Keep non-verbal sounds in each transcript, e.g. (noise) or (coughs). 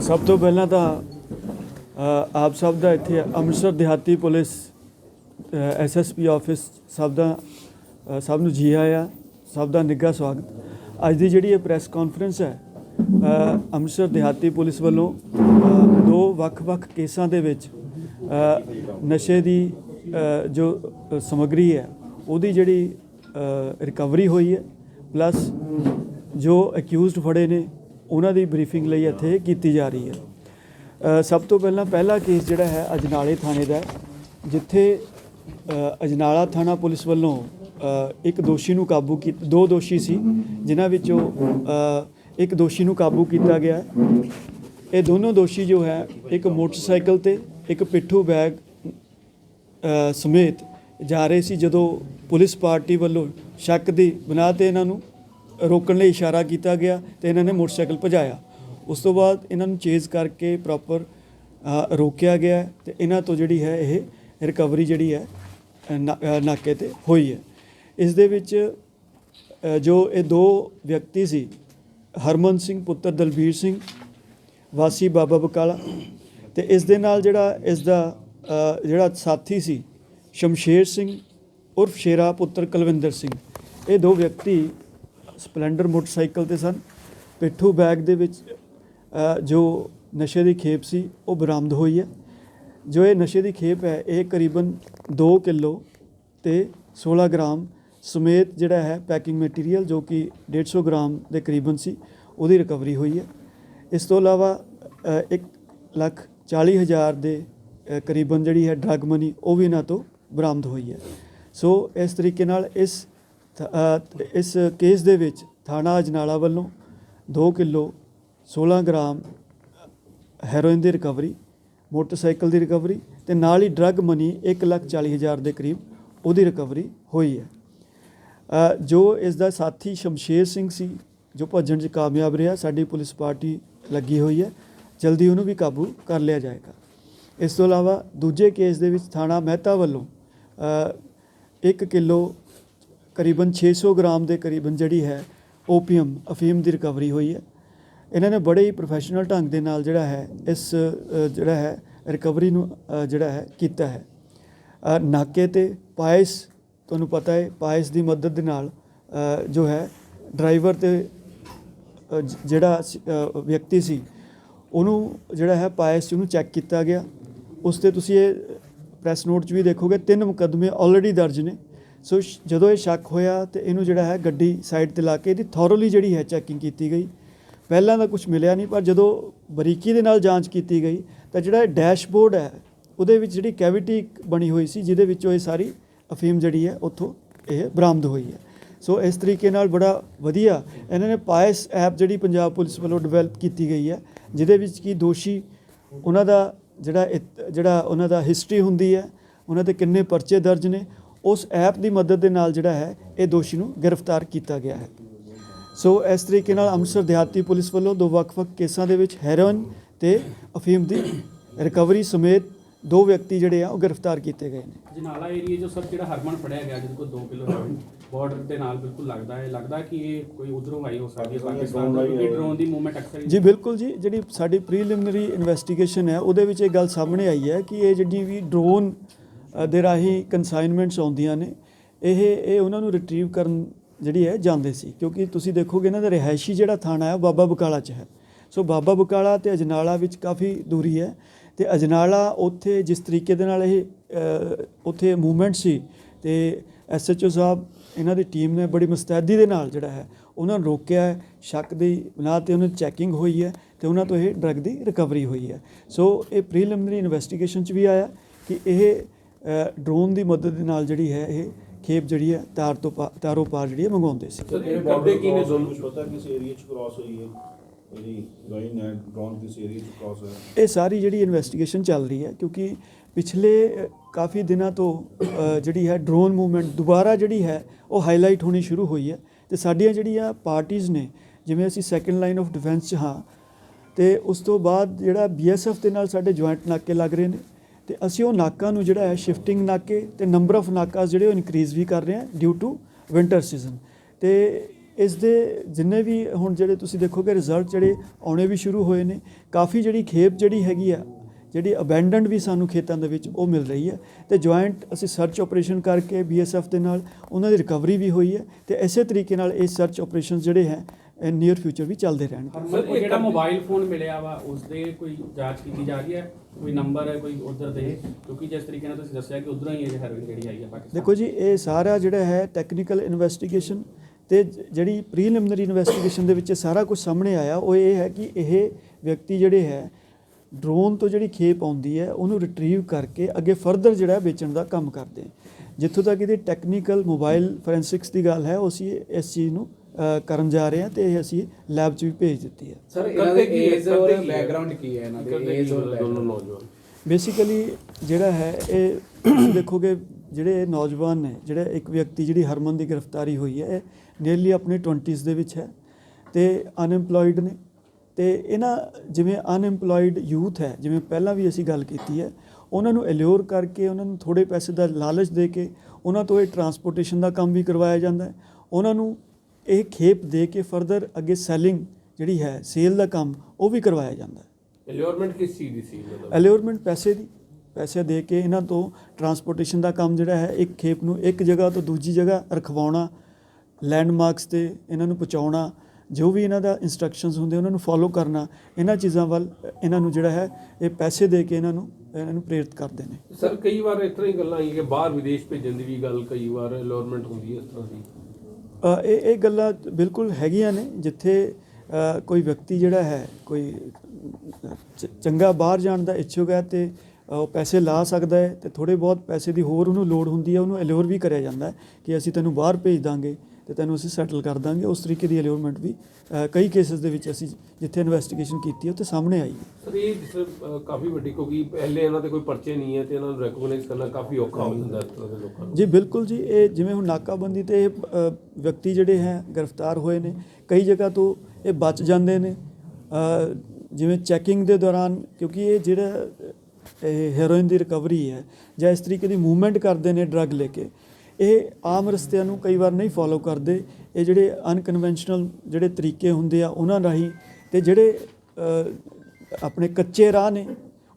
ਸਭ ਤੋਂ ਪਹਿਲਾਂ ਤਾਂ ਆਪ ਸਭ ਦਾ ਇੱਥੇ ਅੰਮ੍ਰਿਤਸਰ ਦਿਹਾਤੀ ਪੁਲਿਸ ਐਸਐਸਪੀ ਆਫਿਸ ਸਭ ਦਾ ਸਭ ਨੂੰ ਜੀ ਆਇਆਂ ਸਭ ਦਾ ਨਿੱਘਾ ਸਵਾਗਤ। ਅੱਜ ਦੀ ਜਿਹੜੀ ਇਹ ਪ੍ਰੈਸ ਕਾਨਫਰੰਸ ਹੈ ਅੰਮ੍ਰਿਤਸਰ ਦਿਹਾਤੀ ਪੁਲਿਸ ਵੱਲੋਂ ਦੋ ਵੱਖ-ਵੱਖ ਕੇਸਾਂ ਦੇ ਵਿੱਚ ਨਸ਼ੇ ਦੀ ਜੋ ਅ, ਸਮੱਗਰੀ ਹੈ ਉਹਦੀ ਜਿਹੜੀ ਰਿਕਵਰੀ ਹੋਈ ਹੈ ਪਲੱਸ ਜੋ ਅਕਿਊਜ਼ਡ ਫੜੇ ਨੇ ਉਹਨਾਂ ਦੀ ਬਰੀਫਿੰਗ ਲਈ ਇੱਥੇ ਕੀਤੀ ਜਾ ਰਹੀ ਹੈ। ਸਭ ਤੋਂ ਪਹਿਲਾਂ ਪਹਿਲਾ ਕੇਸ ਜਿਹੜਾ ਹੈ ਅਜਨਾਲੇ ਥਾਣੇ ਦਾ ਜਿੱਥੇ ਅਜਨਾਲਾ ਥਾਣਾ ਪੁਲਿਸ ਵੱਲੋਂ ਇੱਕ ਦੋਸ਼ੀ ਨੂੰ ਕਾਬੂ ਕੀਤਾ ਦੋ ਦੋਸ਼ੀ ਸੀ, ਜਿਨ੍ਹਾਂ ਵਿੱਚੋਂ ਇੱਕ ਦੋਸ਼ੀ ਨੂੰ ਕਾਬੂ ਕੀਤਾ ਗਿਆ ਇਹ ਦੋਨੋਂ ਦੋਸ਼ੀ ਜੋ ਹੈ, ਇੱਕ ਮੋਟਰਸਾਈਕਲ ਤੇ, ਇੱਕ ਪਿੱਠੂ ਬੈਗ ਸਮੇਤ ਜਾ ਰਹੇ ਸੀ, ਜਦੋਂ ਪੁਲਿਸ ਪਾਰਟੀ ਵੱਲੋਂ ਸ਼ੱਕ ਦੀ ਬਣਾ ਤੇ ਇਹਨਾਂ ਨੂੰ ਰੋਕਣ ਲਈ ਇਸ਼ਾਰਾ ਕੀਤਾ ਗਿਆ ਤੇ ਇਹਨਾਂ ਨੇ ਮੋਟਰਸਾਈਕਲ ਭਜਾਇਆ। ਉਸ ਤੋਂ ਬਾਅਦ ਇਹਨਾਂ ਨੂੰ ਚੇਜ਼ ਕਰਕੇ ਪ੍ਰੋਪਰ ਰੋਕਿਆ ਗਿਆ ਤੇ ਇਹਨਾਂ ਤੋਂ ਜਿਹੜੀ ਹੈ ਇਹ ਰਿਕਵਰੀ ਜਿਹੜੀ ਹੈ ਨਾ- ਨਾਕੇ ਤੇ ਹੋਈ ਹੈ। ਇਸ ਦੇ ਵਿੱਚ ਜੋ ਇਹ ਦੋ ਵਿਅਕਤੀ ਸੀ, ਹਰਮਨ ਸਿੰਘ, ਪੁੱਤਰ ਦਲਬੀਰ ਸਿੰਘ, ਵਾਸੀ ਬਾਬਾ ਬਕਾਲਾ ਤੇ ਇਸ ਦੇ ਨਾਲ ਜਿਹੜਾ ਇਸ ਦਾ ਜਿਹੜਾ ਸਾਥੀ ਸੀ, ਸ਼ਮਸ਼ੇਰ ਸਿੰਘ ਉਰਫ ਸ਼ੇਰਾ ਪੁੱਤਰ ਕੁਲਵਿੰਦਰ ਸਿੰਘ, ਇਹ ਦੋ ਵਿਅਕਤੀ ਸਪਲੈਂਡਰ ਮੋਟਰਸਾਈਕਲ ਤੇ ਸਨ। ਪਿੱਠੂ ਬੈਗ ਦੇ ਵਿੱਚ ਜੋ ਨਸ਼ੇ ਦੀ ਖੇਪ ਸੀ, ਉਹ ਬਰਾਮਦ ਹੋਈ ਹੈ। ਜੋ ਇਹ ਨਸ਼ੇ ਦੀ ਖੇਪ ਹੈ, ਇਹ ਕਰੀਬਨ 2 ਕਿਲੋ ਤੇ 16 ਗ੍ਰਾਮ ਸਮੇਤ ਜਿਹੜਾ ਹੈ ਪੈਕਿੰਗ ਮਟੀਰੀਅਲ, ਜੋ ਕਿ 150 ਗ੍ਰਾਮ ਦੇ ਕਰੀਬਨ ਸੀ, ਉਹਦੀ ਰਿਕਵਰੀ ਹੋਈ ਹੈ। ਇਸ ਤੋਂ ਇਲਾਵਾ 1 ਲੱਖ 40 ਹਜ਼ਾਰ ਦੇ ਕਰੀਬਨ ਜਿਹੜੀ ਹੈ ਡਰਗ ਮਨੀ, ਉਹ ਵੀ ਇਹਨਾਂ ਤੋਂ ਬਰਾਮਦ ਹੋਈ ਹੈ। ਸੋ, ਇਸ ਤਰੀਕੇ ਨਾਲ ਇਸ ਇਸ ਕੇਸ ਦੇ ਵਿੱਚ ਥਾਣਾ ਅਜਨਾਲਾ ਵੱਲੋਂ 2 ਕਿਲੋ 16 ਗ੍ਰਾਮ ਹੈਰੋਇਨ ਦੀ ਰਿਕਵਰੀ, ਮੋਟਰਸਾਈਕਲ ਦੀ ਰਿਕਵਰੀ ਤੇ ਨਾਲ ਹੀ ਡਰੱਗ ਮਨੀ 1 ਲੱਖ 40 ਹਜ਼ਾਰ ਦੇ ਕਰੀਬ ਉਹਦੀ ਰਿਕਵਰੀ ਹੋਈ ਹੈ। ਜੋ ਇਸ ਦਾ ਸਾਥੀ ਸ਼ਮਸ਼ੇਰ ਸਿੰਘ ਸੀ, ਜੋ ਭੱਜਣ 'ਚ ਕਾਮਯਾਬ ਰਿਹਾ, ਸਾਡੀ ਪੁਲਿਸ ਪਾਰਟੀ ਲੱਗੀ ਹੋਈ ਹੈ। ਜਲਦੀ ਉਹਨੂੰ ਵੀ ਕਾਬੂ ਕਰ ਲਿਆ ਜਾਏਗਾ। ਇਸ ਤੋਂ ਇਲਾਵਾ ਦੂਜੇ ਕੇਸ ਦੇ ਵਿੱਚ ਥਾਣਾ ਮਹਿਤਾ ਵੱਲੋਂ 1 ਕਿਲੋ ਕਰੀਬਨ 600 ਗ੍ਰਾਮ ਦੇ ਕਰੀਬਨ ਜਿਹੜੀ ਹੈ ਓਪੀਅਮ, ਅਫੀਮ ਦੀ ਰਿਕਵਰੀ ਹੋਈ ਹੈ। ਇਹਨਾਂ ਨੇ ਬੜੇ ਹੀ ਪ੍ਰੋਫੈਸ਼ਨਲ ਢੰਗ ਦੇ ਨਾਲ ਜਿਹੜਾ ਹੈ ਇਸ ਜਿਹੜਾ ਹੈ ਰਿਕਵਰੀ ਨੂੰ ਜਿਹੜਾ ਹੈ ਕੀਤਾ ਹੈ। ਨਾਕੇ ਤੇ ਪਾਇਸ, ਤੁਹਾਨੂੰ ਪਤਾ ਹੈ, ਪਾਇਸ ਦੀ ਮਦਦ ਦੇ ਨਾਲ ਜੋ ਹੈ ਡਰਾਈਵਰ ਤੇ ਜਿਹੜਾ ਵਿਅਕਤੀ ਸੀ, ਉਹਨੂੰ ਜਿਹੜਾ ਹੈ ਪਾਇਸ ਸੀ ਉਹਨੂੰ ਚੈੱਕ ਕੀਤਾ ਗਿਆ। ਉਸ ਤੇ ਤੁਸੀਂ ਇਹ ਪ੍ਰੈਸ ਨੋਟ 'ਚ ਵੀ ਦੇਖੋਗੇ, ਤਿੰਨ ਮੁਕੱਦਮੇ ਆਲਰੇਡੀ ਦਰਜ ਨੇ। ਸੋ ਸ਼- ਜਦੋਂ ਇਹ ਸ਼ੱਕ ਹੋਇਆ ਤੇ ਇਹਨੂੰ ਜਿਹੜਾ ਹੈ ਗੱਡੀ ਸਾਈਡ ਤੇ ਲਾ ਕੇ ਇਹਦੀ ਥੋਰਲੀ ਜਿਹੜੀ ਹੈ ਚੈਕਿੰਗ ਕੀਤੀ ਗਈ। ਪਹਿਲਾਂ ਤਾਂ ਕੁਝ ਮਿਲਿਆ ਨਹੀਂ, ਪਰ ਜਦੋਂ ਬਰੀਕੀ ਦੇ ਨਾਲ ਜਾਂਚ ਕੀਤੀ ਗਈ ਤਾਂ ਜਿਹੜਾ ਡੈਸ਼ਬੋਰਡ ਹੈ, ਉਹਦੇ ਵਿੱਚ ਜਿਹੜੀ ਕੈਵਿਟੀ ਬਣੀ ਹੋਈ ਸੀ, ਜਿਹਦੇ ਵਿੱਚੋਂ ਇਹ ਸਾਰੀ ਅਫੀਮ ਜਿਹੜੀ ਹੈ, ਉੱਥੋਂ ਇਹ ਬਰਾਮਦ ਹੋਈ ਹੈ। ਸੋ ਇਸ ਤਰੀਕੇ ਨਾਲ ਬੜਾ ਵਧੀਆ ਇਹਨਾਂ ਨੇ ਪਾਇਸ ਐਪ ਜਿਹੜੀ ਪੰਜਾਬ ਪੁਲਿਸ ਵੱਲੋਂ ਡਿਵੈਲਪ ਕੀਤੀ ਗਈ ਹੈ, ਜਿਹਦੇ ਵਿੱਚ ਕੀ ਦੋਸ਼ੀ, ਉਹਨਾਂ ਦਾ ਜਿਹੜਾ ਇਤ- ਜਿਹੜਾ ਉਹਨਾਂ ਦਾ ਹਿਸਟਰੀ ਹੁੰਦੀ ਹੈ, ਉਹਨਾਂ ਤੇ ਕਿੰਨੇ ਪਰਚੇ ਦਰਜ ਨੇ ਉਸ ਐਪ ਦੀ ਮਦਦ ਦੇ ਨਾਲ ਜਿਹੜਾ ਹੈ ਇਹ ਦੋਸ਼ੀ ਨੂੰ ਗ੍ਰਿਫਤਾਰ ਕੀਤਾ ਗਿਆ ਹੈ। ਸੋ ਇਸ ਤਰੀਕੇ ਨਾਲ ਅੰਮ੍ਰਿਤਸਰ ਦਿਹਾਤੀ ਪੁਲਿਸ ਵੱਲੋਂ ਦੋ ਵੱਖ-ਵੱਖ ਕੇਸਾਂ ਦੇ ਵਿੱਚ ਹੈਰੋਇਨ ਤੇ ਅਫੀਮ ਦੀ ਰਿਕਵਰੀ ਸਮੇਤ ਦੋ ਵਿਅਕਤੀ ਜਿਹੜੇ ਆ ਉਹ ਗ੍ਰਿਫਤਾਰ ਕੀਤੇ ਗਏ ਨੇ। ਜਨਾਲਾ ਏਰੀਆ ਜੋ ਸਰ ਜਿਹੜਾ ਹਰਮਨ ਫੜਿਆ ਗਿਆ ਜਿਹਦੇ ਕੋਲ 2 ਕਿਲੋ ਬਾਰਡਰ ਦੇ ਨਾਲ ਬਿਲਕੁਲ ਲੱਗਦਾ ਹੈ। ਲੱਗਦਾ ਕਿ ਇਹ ਕੋਈ ਉਧਰੋਂ ਆਈ ਹੋ ਸਕਦੀ ਹੈ ਪਾਕਿਸਤਾਨ ਤੋਂ ਕਿਉਂਕਿ ਡਰੋਨ ਦੀ ਮੂਵਮੈਂਟ ਅਕਸਰ ਹੀ ਜੀ ਬਿਲਕੁਲ ਜੀ। ਜਿਹੜੀ ਸਾਡੀ ਪ੍ਰੀਲਿਮਿਨਰੀ ਇਨਵੈਸਟੀਗੇਸ਼ਨ ਹੈ ਉਹਦੇ ਵਿੱਚ ਇਹ ਗੱਲ ਸਾਹਮਣੇ ਆਈ ਹੈ ਕਿ ਇਹ ਜਿਹੜੀ ਵੀ ਡਰੋਨ ਦੇ ਰਾਹੀਂ ਕਨਸਾਈਨਮੈਂਟਸ ਆਉਂਦੀਆਂ ਨੇ। ਇਹ ਇਹ ਉਹਨਾਂ ਨੂੰ ਰਿਟਰੀਵ ਕਰਨ ਜਿਹੜੀ ਹੈ, ਜਾਂਦੇ ਸੀ। ਕਿਉਂਕਿ ਤੁਸੀਂ ਦੇਖੋਗੇ ਇਹਨਾਂ ਦਾ ਰਿਹਾਇਸ਼ੀ ਜਿਹੜਾ ਥਾਣਾ ਹੈ, ਉਹ ਬਾਬਾ ਬਕਾਲਾ 'ਚ ਹੈ। ਸੋ ਬਾਬਾ ਬਕਾਲਾ ਤੇ ਅਜਨਾਲਾ ਵਿੱਚ ਕਾਫੀ ਦੂਰੀ ਹੈ। ਤੇ ਅਜਨਾਲਾ ਉੱਥੇ ਜਿਸ ਤਰੀਕੇ ਦੇ ਨਾਲ ਇਹ ਉੱਥੇ ਮੂਵਮੈਂਟ ਸੀ, ਤੇ ਐਸਐਚਓ ਸਾਹਿਬ, ਇਹਨਾਂ ਦੀ ਟੀਮ ਨੇ ਬੜੀ ਮੁਸਤੈਦੀ ਦੇ ਨਾਲ ਜਿਹੜਾ ਹੈ, ਉਹਨਾਂ ਨੂੰ ਰੋਕਿਆ ਸ਼ੱਕ ਦੀ ਬਣਾ ਤੇ ਉਹਨਾਂ ਦੀ ਚੈਕਿੰਗ ਹੋਈ ਹੈ ਤੇ ਉਹਨਾਂ ਤੋਂ ਇਹ ਡਰੱਗ ਦੀ ਰਿਕਵਰੀ ਹੋਈ ਹੈ। ਸੋ ਇਹ ਪ੍ਰੀਲਿਮਿਨਰੀ ਇਨਵੈਸਟੀਗੇਸ਼ਨ ਚ ਵੀ ਆਇਆ ਕਿ ਇਹ ਡਰੋਨ ਦੀ ਮਦਦ ਦੇ ਨਾਲ ਜਿਹੜੀ ਹੈ ਇਹ ਖੇਪ ਜਿਹੜੀ ਹੈ ਤਾਰ ਤੋਂ ਤਾਰੋਂ ਪਾਰ ਜਿਹੜੀ ਹੈ ਮੰਗਵਾਉਂਦੇ ਸੀ। ਕਰਦੇ ਕੀ ਨੇ ਦੋਨੋਂ ਕੁਛ ਪਤਾ ਕਿਸ ਏਰੀਆ ਚ ਕ੍ਰਾਸ ਹੋਈ ਹੈ? ਇਹਦੀ ਗੋਇੰਗ ਹੈ ਡਰੋਨ ਕਿਸ ਏਰੀਆ ਚ ਕ੍ਰਾਸ ਹੋਇਆ? ਇਹ ਸਾਰੀ ਜਿਹੜੀ ਇਨਵੈਸਟੀਗੇਸ਼ਨ ਚੱਲ ਰਹੀ ਹੈ ਕਿਉਂਕਿ ਪਿਛਲੇ ਕਾਫੀ ਦਿਨਾਂ ਤੋਂ ਜਿਹੜੀ ਹੈ ਡਰੋਨ ਮੂਵਮੈਂਟ ਦੁਬਾਰਾ ਜਿਹੜੀ ਹੈ ਉਹ ਹਾਈਲਾਈਟ ਹੋਣੀ ਸ਼ੁਰੂ ਹੋਈ ਹੈ ਤੇ ਸਾਡੀਆਂ ਜਿਹੜੀਆਂ ਪਾਰਟੀਆਂ ਨੇ ਜਿਵੇਂ ਅਸੀਂ ਸੈਕੰਡ ਲਾਈਨ ਆਫ ਡਿਫੈਂਸ 'ਚ ਹਾਂ ਤੇ ਉਸ ਤੋਂ ਬਾਅਦ ਜਿਹੜਾ ਬੀਐਸਐਫ ਦੇ ਨਾਲ ਸਾਡੇ ਜੁਆਇੰਟ ਨਾਕੇ ਲੱਗ ਰਹੇ ਨੇ ਤੇ ਅਸੀਂ ਉਹ ਨਾਕਾ ਨੂੰ ਜਿਹੜਾ ਹੈ ਸ਼ਿਫਟਿੰਗ ਨਾਕੇ ਤੇ ਨੰਬਰ ਆਫ ਨਾਕਾ ਜਿਹੜੇ ਉਹ ਇਨਕਰੀਜ਼ ਵੀ ਕਰ ਰਹੇ ਹਾਂ ਡਿਊ ਟੂ ਵਿੰਟਰ ਸੀਜ਼ਨ ਤੇ ਇਸ ਦੇ ਜਿੰਨੇ ਵੀ ਹੁਣ ਜਿਹੜੇ ਤੁਸੀਂ ਦੇਖੋਗੇ ਰਿਜ਼ਲਟ ਜਿਹੜੇ ਆਉਣੇ ਵੀ ਸ਼ੁਰੂ ਹੋਏ ਨੇ, ਕਾਫੀ ਜਿਹੜੀ ਖੇਪ ਜਿਹੜੀ ਹੈਗੀ ਆ, ਜਿਹੜੀ ਅਬੈਂਡਨਡ ਵੀ ਸਾਨੂੰ ਖੇਤਾਂ ਦੇ ਵਿੱਚ ਉਹ ਮਿਲ ਰਹੀ ਹੈ ਤੇ ਜੁਆਇੰਟ ਅਸੀਂ ਸਰਚ ਆਪਰੇਸ਼ਨ ਕਰਕੇ ਬੀਐਸਐਫ ਦੇ ਨਾਲ ਉਹਨਾਂ ਦੀ ਰਿਕਵਰੀ ਵੀ ਹੋਈ ਹੈ ਤੇ ਇਸੇ ਤਰੀਕੇ ਨਾਲ ਇਹ ਸਰਚ ਆਪਰੇਸ਼ਨ ਜਿਹੜੇ ਹੈ ਨੀਅਰ ਫਿਊਚਰ ਵੀ ਚੱਲਦੇ ਰਹਿਣਗੇ। ਹਰਮਨ ਉਹ ਜਿਹੜਾ ਮੋਬਾਈਲ ਫੋਨ ਮਿਲਿਆ ਵਾ ਉਸ ਦੇ ਕੋਈ ਜਾਂਚ ਕੀਤੀ ਜਾ ਰਹੀ ਹੈ? ਕੋਈ ਨੰਬਰ ਹੈ ਕੋਈ ਉਧਰ ਦੇ? ਕਿਉਂਕਿ ਜਿਸ ਤਰੀਕੇ ਨਾਲ ਤੁਸੀਂ ਦੱਸਿਆ ਕਿ ਉਧਰੋਂ ਹੀ ਇਹ ਹੈਰੋਇਨ ਜਿਹੜੀ ਆਈ ਹੈ ਪਾਕਿਸਤਾਨ। ਦੇਖੋ ਜੀ ਇਹ ਸਾਰਾ ਜਿਹੜਾ ਹੈ ਟੈਕਨੀਕਲ ਇਨਵੈਸਟੀਗੇਸ਼ਨ ਤੇ ਜਿਹੜੀ ਪ੍ਰੀਲਿਮਿਨਰੀ ਇਨਵੈਸਟੀਗੇਸ਼ਨ ਦੇ ਵਿੱਚ ਇਹ ਸਾਰਾ ਕੁਝ ਸਾਹਮਣੇ ਆਇਆ। ਉਹ ਇਹ ਹੈ ਕਿ ਇਹ ਵਿਅਕਤੀ ਜਿਹੜੇ ਹੈ ਡਰੋਨ ਤੋਂ ਜਿਹੜੀ ਖੇਪ ਆਉਂਦੀ ਹੈ ਉਹਨੂੰ ਰਿਟਰੀਵ ਕਰਕੇ ਅੱਗੇ ਫਰਦਰ ਜਿਹੜਾ ਵੇਚਣ ਦਾ ਕੰਮ ਕਰਦੇ ਜਿੱਥੋਂ ਤੱਕ ਇਹਦੀ ਟੈਕਨੀਕਲ ਮੋਬਾਈਲ ਫੋਰੈਂਸਿਕਸ ਦੀ ਗੱਲ ਹੈ ਉਹ ਅਸੀਂ ਇਸ ਚੀਜ਼ ਨੂੰ ਕਰਨ ਜਾ ਰਹੇ ਹਾਂ ਤੇ ਇਹ ਅਸੀਂ ਲੈਬ 'ਚ ਵੀ ਭੇਜ ਦਿੱਤੀ ਹੈ ਸਰ ਇਹਨਾਂ ਦੇ? ਏਜ ਔਰ? ਬੈਕਗ੍ਰਾਉਂਡ ਕੀ ਹੈ ਇਹਨਾਂ ਦੇ ਏਜ ਔਰ ਦੋਨੋਂ? ਨੌਜਵਾਨ ਬੇਸਿਕਲੀ ਜਿਹੜਾ ਹੈ ਇਹ ਤੁਸੀਂ (coughs) ਦੇਖੋਗੇ ਜਿਹੜੇ ਇਹ ਨੌਜਵਾਨ ਨੇ ਜਿਹੜੇ ਇੱਕ ਵਿਅਕਤੀ ਜਿਹੜੀ ਹਰਮਨ ਦੀ ਗ੍ਰਿਫਤਾਰੀ ਹੋਈ ਹੈ ਇਹ ਨੀਅਰਲੀ ਆਪਣੇ 20s ਦੇ ਵਿੱਚ ਹੈ ਤੇ ਅਨਐਮਪਲੋਇਡ ਨੇ ਤੇ ਇਹਨਾਂ ਜਿਵੇਂ ਅਨਐਮਪਲੋਇਡ ਯੂਥ ਹੈ ਜਿਵੇਂ ਪਹਿਲਾਂ ਵੀ ਅਸੀਂ ਗੱਲ ਕੀਤੀ ਹੈ ਉਹਨਾਂ ਨੂੰ ਅਲਿਓਰ ਕਰਕੇ ਉਹਨਾਂ ਨੂੰ ਥੋੜੇ ਪੈਸੇ ਦਾ ਲਾਲਚ ਦੇ ਕੇ ਉਹਨਾਂ ਤੋਂ ਇਹ ਟਰਾਂਸਪੋਰਟੇਸ਼ਨ ਦਾ ਕੰਮ ਵੀ ਕਰਵਾਇਆ ਜਾਂਦਾ ਹੈ ਉਹਨਾਂ ਨੂੰ ਇਹ ਖੇਪ ਦੇ ਕੇ ਫਰਦਰ ਅੱਗੇ ਸੈਲਿੰਗ ਜਿਹੜੀ ਹੈ ਸੇਲ ਦਾ ਕੰਮ ਉਹ ਵੀ ਕਰਵਾਇਆ ਜਾਂਦਾ ਹੈ। ਅਲਿਓਰਮੈਂਟ ਕਿਸ ਚੀਜ਼ ਦੀ ਸੀ ਮਤਲਬ? ਅਲਿਓਰਮੈਂਟ ਪੈਸੇ ਦੀ ਪੈਸੇ ਦੇ ਕੇ ਇਹਨਾਂ ਤੋਂ ਟਰਾਂਸਪੋਰਟੇਸ਼ਨ ਦਾ ਕੰਮ ਜਿਹੜਾ ਹੈ ਇੱਕ ਖੇਪ ਨੂੰ ਇੱਕ ਜਗ੍ਹਾ ਤੋਂ ਦੂਜੀ ਜਗ੍ਹਾ ਰਖਵਾਉਣਾ ਲੈਂਡਮਾਰਕਸ ਤੇ ਇਹਨਾਂ ਨੂੰ ਪਹੁੰਚਾਉਣਾ ਜੋ ਵੀ ਇਹਨਾਂ ਦਾ ਇਨਸਟਰਕਸ਼ਨਸ ਹੁੰਦੇ ਉਹਨਾਂ ਨੂੰ ਫੋਲੋ ਕਰਨਾ ਇਹਨਾਂ ਚੀਜ਼ਾਂ ਵੱਲ ਇਹਨਾਂ ਨੂੰ ਜਿਹੜਾ ਹੈ ਇਹ ਪੈਸੇ ਦੇ ਕੇ ਇਹਨਾਂ ਨੂੰ ਇਹਨਾਂ ਨੂੰ ਪ੍ਰੇਰਿਤ ਕਰਦੇ ਨੇ। ਸਰ ਕਈ ਵਾਰ ਇਸ ਤਰ੍ਹਾਂ ਹੀ ਗੱਲਾਂ ਆਈਆਂ ਕਿ ਬਾਹਰ ਵਿਦੇਸ਼ ਭੇਜਣ ਦੀ ਵੀ ਗੱਲ ਕਈ ਵਾਰ ਅਲਿਓਰਮੈਂਟ ਹੁੰਦੀ ਹੈ ਇਸ ਤਰ੍ਹਾਂ ਦੀ। ਇਹ ਇਹ ਗੱਲਾਂ ਬਿਲਕੁਲ ਹੈਗੀਆਂ ਨੇ, ਜਿੱਥੇ ਕੋਈ ਵਿਅਕਤੀ ਜਿਹੜਾ ਹੈ, ਕੋਈ ਚ- ਚੰਗਾ ਬਾਹਰ ਜਾਣ ਦਾ ਇੱਛੁਕ ਹੈ ਤੇ ਉਹ ਪੈਸੇ ਲਾ ਸਕਦਾ ਹੈ ਤੇ ਥੋੜੇ ਬਹੁਤ ਪੈਸੇ ਦੀ ਹੋਰ ਉਹਨੂੰ ਲੋੜ ਹੁੰਦੀ ਹੈ, ਉਹਨੂੰ ਅਲਿਓਰ ਵੀ ਕਰਿਆ ਜਾਂਦਾ ਹੈ ਕਿ ਅਸੀਂ ਤੈਨੂੰ ਬਾਹਰ ਭੇਜ ਦਾਂਗੇ। ਤੇ ਤੈਨੂੰ ਅਸੀਂ ਸੈਟਲ ਕਰ ਦਾਂਗੇ। ਉਸ ਤਰੀਕੇ ਦੀ ਅਲਿਓਰਮੈਂਟ ਵੀ ਕਈ ਕੇਸਸ ਦੇ ਵਿੱਚ ਅਸੀਂ ਜਿੱਥੇ ਇਨਵੈਸਟੀਗੇਸ਼ਨ ਕੀਤੀ ਹੈ ਉੱਥੇ ਸਾਹਮਣੇ ਆਈ ਹੈ। ਸਰ ਇਹ ਜਿਸ ਕਾਫੀ ਵੱਡੀ ਕਿਉਂਕਿ ਪਹਿਲੇ ਇਹਨਾਂ ਦੇ ਕੋਈ ਪਰਚੇ ਨਹੀਂ ਹੈ ਤੇ ਇਹਨਾਂ ਨੂੰ ਰੈਕਗਨਾਈਜ਼ ਕਰਨਾ ਕਾਫੀ ਔਖਾ ਹੋ ਜਾਂਦਾ ਦੇ ਲੋਕਾਂ ਨੂੰ। ਜੀ ਬਿਲਕੁਲ ਜੀ ਇਹ ਜਿਵੇਂ ਹੁਣ ਨਾਕਾਬੰਦੀ ਤੇ ਵਿਅਕਤੀ ਜਿਹੜੇ ਹੈ ਗ੍ਰਿਫਤਾਰ ਹੋਏ ਨੇ ਕਈ ਜਗ੍ਹਾ ਤੋਂ ਇਹ ਬਚ ਜਾਂਦੇ ਨੇ। ਜਿਵੇਂ ਚੈਕਿੰਗ ਦੇ ਦੌਰਾਨ ਕਿਉਂਕਿ ਇਹ ਜਿਹੜਾ ਇਹ ਹੈਰੋਇਨ ਦੀ ਰਿਕਵਰੀ ਹੈ ਜਾਂ ਇਸ ਤਰੀਕੇ ਦੀ ਮੂਵਮੈਂਟ ਕਰਦੇ ਨੇ ਡਰੱਗ ਲੈ ਕੇ ਇਹ ਆਮ ਰਸਤਿਆਂ ਨੂੰ ਕਈ ਵਾਰ ਨਹੀਂ ਫੋਲੋ ਕਰਦੇ ਇਹ ਜਿਹੜੇ ਅਨਕਨਵੈਨਸ਼ਨਲ ਜਿਹੜੇ ਤਰੀਕੇ ਹੁੰਦੇ ਆ ਉਹਨਾਂ ਰਾਹੀਂ ਤੇ ਜਿਹੜੇ ਆਪਣੇ ਕੱਚੇ ਰਾਹ ਨੇ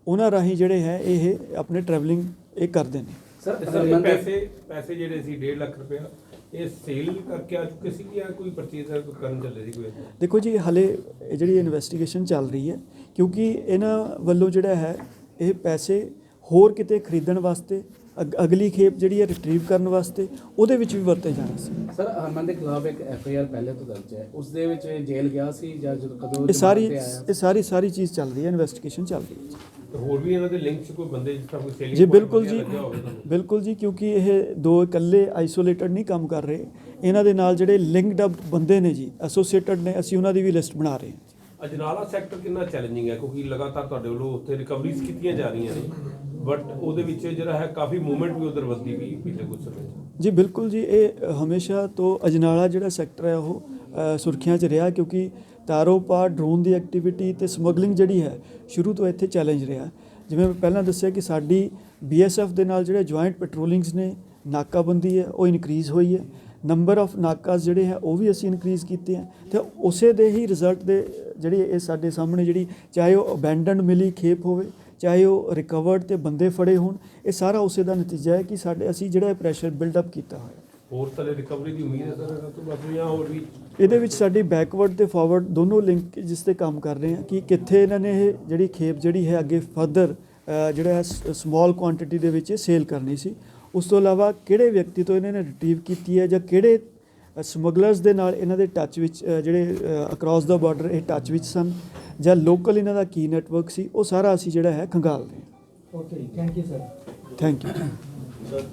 ਉਹਨਾਂ ਰਾਹੀਂ ਜਿਹੜੇ ਹੈ ਇਹ ਆਪਣੇ ਟਰੈਵਲਿੰਗ ਇਹ ਕਰਦੇ ਨੇ ਸਰ ਪੈਸੇ ਪੈਸੇ ਜਿਹੜੇ ਸੀ 1.5 ਲੱਖ ਰੁਪਇਆ ਇਹ ਸੇਲ ਕਰਕੇ ਆ ਚੁੱਕੇ ਸੀ ਜਾਂ ਕੋਈ ਪਰਚੇਜ਼ ਕਰਨ ਚੱਲੇ ਸੀ ਕੋਈ? ਦੇਖੋ ਜੀ ਹਲੇ ਇਹ ਜਿਹੜੀ ਇਨਵੈਸਟੀਗੇਸ਼ਨ ਚੱਲ ਰਹੀ ਹੈ ਕਿਉਂਕਿ ਇਹਨਾਂ ਵੱਲੋਂ ਜਿਹੜਾ ਹੈ ਇਹ ਪੈਸੇ ਹੋਰ ਕਿਤੇ ਖਰੀਦਣ ਵਾਸਤੇ ਅਗਲੀ ਖੇਪ ਜਿਹੜੀ ਹੈ ਰਿਟਰੀਵ ਕਰਨ ਵਾਸਤੇ ਉਹਦੇ ਵਿੱਚ ਵੀ ਵਰਤੇ ਜਾਣਾ ਸੀ। ਸਰ ਹਰਮਨ ਦੇ ਖਿਲਾਫ ਇੱਕ ਐਫ ਆਈ ਆਰ ਪਹਿਲੇ ਤੋਂ ਦਰਜ ਹੈ। ਉਸ ਦੇ ਵਿੱਚ ਇਹ ਜੇਲ੍ਹ ਗਿਆ ਸੀ ਜਾਂ ਜਦੋਂ ਕਦੋਂ ਇਹ ਸਾਰੀ ਇਹ ਸਾਰੀ ਸਾਰੀ ਚੀਜ਼ ਚੱਲ ਰਹੀ ਹੈ ਇਨਵੈਸਟੀਗੇਸ਼ਨ ਚੱਲ ਰਹੀ ਹੈ। ਹੋਰ ਵੀ ਇਹਨਾਂ ਦੇ ਲਿੰਕ 'ਚ ਕੋਈ ਬੰਦੇ ਜਿਸ ਤਰ੍ਹਾਂ ਕੋਈ ਸੇਲਿੰਗ ਜੀ ਬਿਲਕੁਲ ਜੀ। ਬਿਲਕੁਲ ਜੀ ਕਿਉਂਕਿ ਇਹ ਦੋ ਇਕੱਲੇ ਆਈਸੋਲੇਟਡ ਨਹੀਂ ਕੰਮ ਕਰ ਰਹੇ। ਇਹਨਾਂ ਦੇ ਨਾਲ ਜਿਹੜੇ ਲਿੰਕਡ ਅਪ ਬੰਦੇ ਨੇ ਜੀ ਐਸੋਸੀਏਟਡ ਨੇ ਅਸੀਂ ਉਹਨਾਂ ਦੀ ਵੀ ਲਿਸਟ ਬਣਾ ਰਹੇ ਹਾਂ। ਅਜਨਾਲਾ ਸੈਕਟਰ ਕਿੰਨਾ ਚੈਲੰਜਿੰਗ ਹੈ ਕਿਉਂਕਿ ਲਗਾਤਾਰ ਤੁਹਾਡੇ ਵੱਲੋਂ ਉੱਥੇ ਰਿਕਵਰੀਜ਼ ਕੀਤੀਆਂ ਜਾ ਰਹੀਆਂ ਨੇ ਬਟ ਉਹਦੇ ਵਿੱਚ ਜਿਹੜਾ ਹੈ ਕਾਫੀ ਮੂਵਮੈਂਟ ਵੀ ਉਧਰ ਵੱਧਦੀ ਵੀ ਪਿਛਲੇ ਕੁਝ ਸਮੇਂ ਜੀ ਬਿਲਕੁਲ ਜੀ ਇਹ ਹਮੇਸ਼ਾ ਤੋਂ ਅਜਨਾਲਾ ਜਿਹੜਾ ਸੈਕਟਰ ਹੈ ਉਹ ਅ, ਸੁਰਖੀਆਂ 'ਚ ਰਿਹਾ ਕਿਉਂਕਿ ਤਾਰੋਪਾਰ ਡਰੋਨ ਦੀ ਐਕਟੀਵਿਟੀ ਤੇ ਸਮਗਲਿੰਗ ਜਿਹੜੀ ਹੈ ਸ਼ੁਰੂ ਤੋਂ ਇੱਥੇ ਚੈਲੰਜ ਰਿਹਾ। ਜਿਵੇਂ ਮੈਂ ਪਹਿਲਾਂ ਦੱਸਿਆ ਕਿ ਸਾਡੀ ਬੀਐਸਐਫ ਦੇ ਨਾਲ ਜਿਹੜੇ ਜੁਆਇੰਟ ਪੈਟਰੋਲਿੰਗਸ ਨੇ ਨਾਕਾਬੰਦੀ ਹੈ ਉਹ ਇਨਕਰੀਜ਼ ਹੋਈ ਹੈ। ਨੰਬਰ ਆਫ ਨਾਕਾਸ ਜਿਹੜੇ ਹੈ ਉਹ ਵੀ ਅਸੀਂ ਇਨਕਰੀਜ਼ ਕੀਤੇ ਹੈ। ਤੇ ਉਸੇ ਦੇ ਹੀ ਰਿਜ਼ਲਟ ਦੇ ਜਿਹੜੀ ਇਹ ਸਾਡੇ ਸਾਹਮਣੇ ਜਿਹੜੀ ਚਾਹੇ ਉਹ ਅਬੈਂਡਨਡ ਮਿਲੀ ਖੇਪ ਹੋਵੇ ਚਾਹੇ ਉਹ ਰਿਕਵਰਡ ਤੇ ਬੰਦੇ ਫੜੇ ਹੋਣ ਇਹ ਸਾਰਾ ਉਸੇ ਦਾ ਨਤੀਜਾ ਹੈ ਕਿ ਸਾਡੇ ਅਸੀਂ ਜਿਹੜਾ ਪ੍ਰੈਸ਼ਰ ਬਿਲਡ ਅਪ ਕੀਤਾ ਹੋਇਆ। ਹੋਰ ਤਾਂ ਰਿਕਵਰੀ ਦੀ ਉਮੀਦ ਹੈ ਸਰ ਇਹਨਾਂ ਤੋਂ ਬਾਅਦ ਜਾਂ ਹੋਰ ਵੀ? ਇਹਦੇ ਵਿੱਚ ਸਾਡੀ ਬੈਕਵਰਡ ਤੇ ਫਾਰਵਰਡ ਦੋਨੋਂ ਲਿੰਕ ਜਿਸ ਤੇ ਕੰਮ ਕਰ ਰਹੇ ਹਾਂ ਕਿ ਕਿੱਥੇ ਇਹਨਾਂ ਨੇ ਇਹ ਜਿਹੜੀ ਖੇਪ ਜਿਹੜੀ ਹੈ ਅੱਗੇ ਫਰਦਰ ਜਿਹੜਾ ਹੈ ਸਮਾਲ ਕੁਆਂਟੀਟੀ ਦੇ ਵਿੱਚ ਸੇਲ ਕਰਨੀ ਸੀ। ਉਸ ਤੋਂ ਇਲਾਵਾ ਕਿਹੜੇ ਵਿਅਕਤੀ ਤੋਂ ਇਹਨਾਂ ਨੇ ਰਿਟਰੀਵ ਕੀਤੀ ਹੈ ਜਾਂ ਕਿਹੜੇ ਸਮਗਲਰਸ ਦੇ ਨਾਲ ਇਹਨਾਂ ਦੇ ਟੱਚ ਵਿੱਚ ਜਿਹੜੇ ਅਕ੍ਰੋਸ ਦਾ ਬਾਰਡਰ ਇਹ ਟੱਚ ਵਿੱਚ ਸਨ ਜਾਂ ਲੋਕਲ ਇਹਨਾਂ ਦਾ ਕੀ ਨੈਟਵਰਕ ਸੀ ਉਹ ਸਾਰਾ ਅਸੀਂ ਜਿਹੜਾ ਹੈ ਖੰਗਾਲ ਰਹੇ ਹਾਂ Okay, thank you, sir. Thank you sir